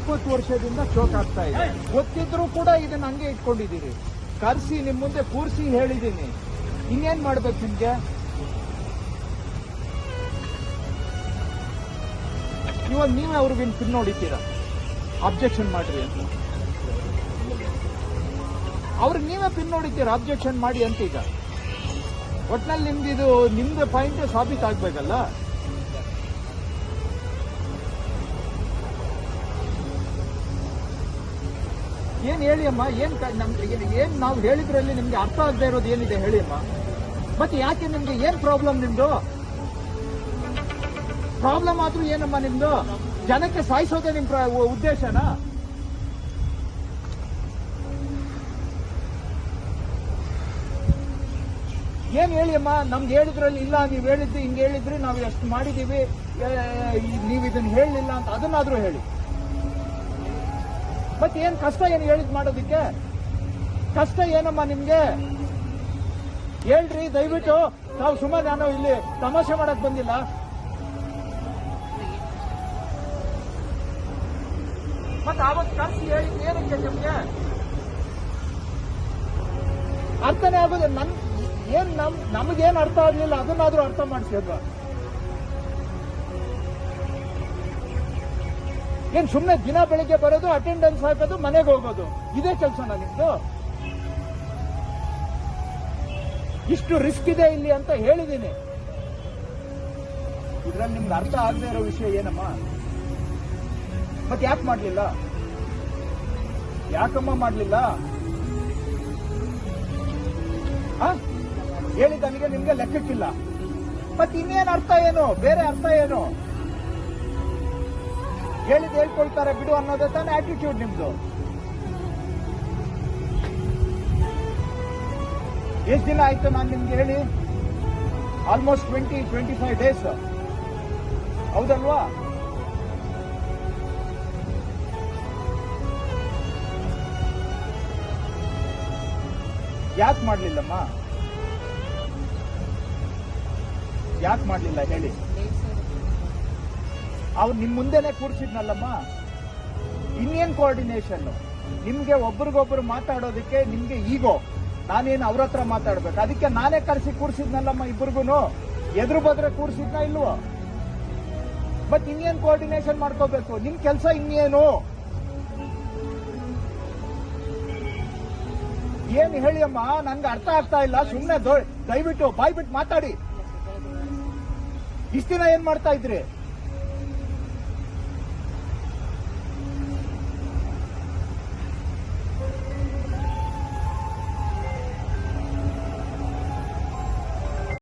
ಇಪ್ಪತ್ತು ವರ್ಷದಿಂದ ಚೋಕ್ ಆಗ್ತಾ ಇದೆ. ಗೊತ್ತಿದ್ರು ಕೂಡ ಇದನ್ನ ಹಂಗೆ ಇಟ್ಕೊಂಡಿದ್ದೀರಿ. ಕರ್ಸಿ ನಿಮ್ ಮುಂದೆ ಕೂರಿಸಿ ಹೇಳಿದ್ದೀನಿ. ಇನ್ನೇನ್ ಮಾಡ್ಬೇಕು ನಿಮ್ಗೆ? ಇವಾಗ ನೀವೇ ಅವ್ರಿಗೆ ಪಿನ್ ಹೊಡಿತೀರಾ? ಅಬ್ಜೆಕ್ಷನ್ ಮಾಡ್ರಿ ಅಂತ. ಅವ್ರಿಗೆ ನೀವೇ ಪಿನ್ ಹೊಡಿತೀರಾ? ಅಬ್ಜೆಕ್ಷನ್ ಮಾಡಿ ಅಂತ ಈಗ. ಒಟ್ನಲ್ಲಿ ನಿಮ್ದು ಇದು, ನಿಮ್ದು ಪಾಯಿಂಟ್ ಸಾಬೀತಾಗ್ಬೇಕಲ್ಲ? ಏನ್ ಹೇಳಿ ಅಮ್ಮ? ಏನ್ ಏನು ನಾವು ಹೇಳಿದ್ರಲ್ಲಿ ನಿಮ್ಗೆ ಅರ್ಥ ಆಗದೆ ಇರೋದು ಏನಿದೆ ಹೇಳಿ ಅಮ್ಮ. ಮತ್ತೆ ಯಾಕೆ ನಿಮ್ಗೆ ಏನ್ ಪ್ರಾಬ್ಲಮ್ ನಿಮ್ದು? ಪ್ರಾಬ್ಲಮ್ ಆದ್ರೂ ಏನಮ್ಮ ನಿಮ್ದು? ಜನಕ್ಕೆ ಸಾಯಿಸೋದೇ ನಿಮ್ ಉದ್ದೇಶನಾ? ಏನ್ ಹೇಳಿ ಅಮ್ಮ? ನಮ್ಗೆ ಹೇಳಿದ್ರಲ್ಲಿ ಇಲ್ಲ, ನೀವ್ ಹೇಳಿದ್ರಿ ಹಿಂಗ್ ಹೇಳಿದ್ರಿ, ನಾವು ಎಷ್ಟು ಮಾಡಿದೀವಿ ನೀವ್ ಇದನ್ನ ಹೇಳಲಿಲ್ಲ ಅಂತ ಅದನ್ನಾದ್ರೂ ಹೇಳಿ. ಮತ್ತೆ ಏನ್ ಕಷ್ಟ ಏನು ಹೇಳಿದ್ ಮಾಡೋದಿಕ್ಕೆ? ಕಷ್ಟ ಏನಮ್ಮ ನಿಮ್ಗೆ? ಹೇಳ್ರಿ, ದಯವಿಟ್ಟು. ನಾವು ಸುಮ್ಮನೆ ನಾನು ಇಲ್ಲಿ ತಮಾಷೆ ಮಾಡಕ್ ಬಂದಿಲ್ಲ. ಮತ್ತೆ ಅವತ್ತು ಕಷ್ಟ ಹೇಳಿದ್ ಏನಕ್ಕೆ ನಿಮ್ಗೆ? ಅರ್ಥನೇ ಆಗೋದು ನನ್ ಏನ್ ನಮ್ ನಮಗೇನ್ ಅರ್ಥ ಆಗ್ಲಿಲ್ಲ, ಅದನ್ನಾದ್ರೂ ಅರ್ಥ ಮಾಡಿಸಿ ಏನ್ ಸುಮ್ನೆ ದಿನ ಬೆಳಿಗ್ಗೆ ಬರೋದು ಅಟೆಂಡೆನ್ಸ್ ಹಾಕೋದು, ಮನೆಗೆ ಹೋಗೋದು. ಇದೇ ಕೆಲಸನ ನಿಮ್ದು ಇಷ್ಟು ರಿಸ್ಕ್ ಇದೆ ಇಲ್ಲಿ ಅಂತ ಹೇಳಿದ್ದೀನಿ ಇದ್ರಲ್ಲಿ ನಿಮ್ಗೆ ಅರ್ಥ ಆಗದೆ ಇರೋ ವಿಷಯ ಏನಮ್ಮ? ಮತ್ತೆ ಯಾಕೆ ಮಾಡ್ಲಿಲ್ಲ? ಯಾಕಮ್ಮ ಮಾಡ್ಲಿಲ್ಲ? ಹೇಳಿದ ನನಗೆ ನಿಮ್ಗೆ ಲೆಕ್ಕಕ್ಕಿಲ್ಲ. ಮತ್ತೆ ಇನ್ನೇನು ಅರ್ಥ ಏನು? ಬೇರೆ ಅರ್ಥ ಏನು? ಹೇಳಿದ್ ಹೇಳ್ಕೊಳ್ತಾರೆ ಬಿಡು ಅನ್ನೋದೇ ತಾನೇ ಆಟಿಟ್ಯೂಡ್ ನಿಮ್ದು. ಎಷ್ಟು ದಿನ ಆಯ್ತು ನಾನು ನಿಮ್ಗೆ ಹೇಳಿ? Almost twenty twenty five days ಹೌದಲ್ವಾ? ಯಾಕೆ ಮಾಡಲಿಲ್ಲಮ್ಮ? ಯಾಕೆ ಮಾಡಲಿಲ್ಲ ಹೇಳಿ? ಅವ್ರು ನಿಮ್ ಮುಂದೆನೆ ಕೂರ್ಸಿದ್ನಲ್ಲಮ್ಮ? ಇನ್ನೇನ್ ಕೋಆರ್ಡಿನೇಷನ್ ನಿಮ್ಗೆ ಒಬ್ರಿಗೊಬ್ರು ಮಾತಾಡೋದಕ್ಕೆ ನಿಮ್ಗೆ ಈಗೋ ನಾನೇನು ಅವ್ರ ಹತ್ರ ಮಾತಾಡ್ಬೇಕು? ಅದಕ್ಕೆ ನಾನೇ ಕರೆಸಿ ಕೂರ್ಸಿದ್ನಲ್ಲಮ್ಮ ಇಬ್ರಿಗೂ ಎದುರು ಬದ್ರೆ ಕೂರ್ಸಿದ್ನ ಇಲ್ವೋ? ಬಟ್ ಇನ್ನೇನ್ ಕೋಆರ್ಡಿನೇಷನ್ ಮಾಡ್ಕೋಬೇಕು? ನಿಮ್ ಕೆಲಸ ಇನ್ನೇನು? ಏನ್ ಹೇಳಿ ಅಮ್ಮ? ನಂಗೆ ಅರ್ಥ ಆಗ್ತಾ ಇಲ್ಲ. ಸುಮ್ಮನೆ ದಯವಿಟ್ಟು ಬಾಯ್ಬಿಟ್ಟು ಮಾತಾಡಿ. ಇಷ್ಟಿನ ಏನ್ ಮಾಡ್ತಾ ಇದ್ರಿ?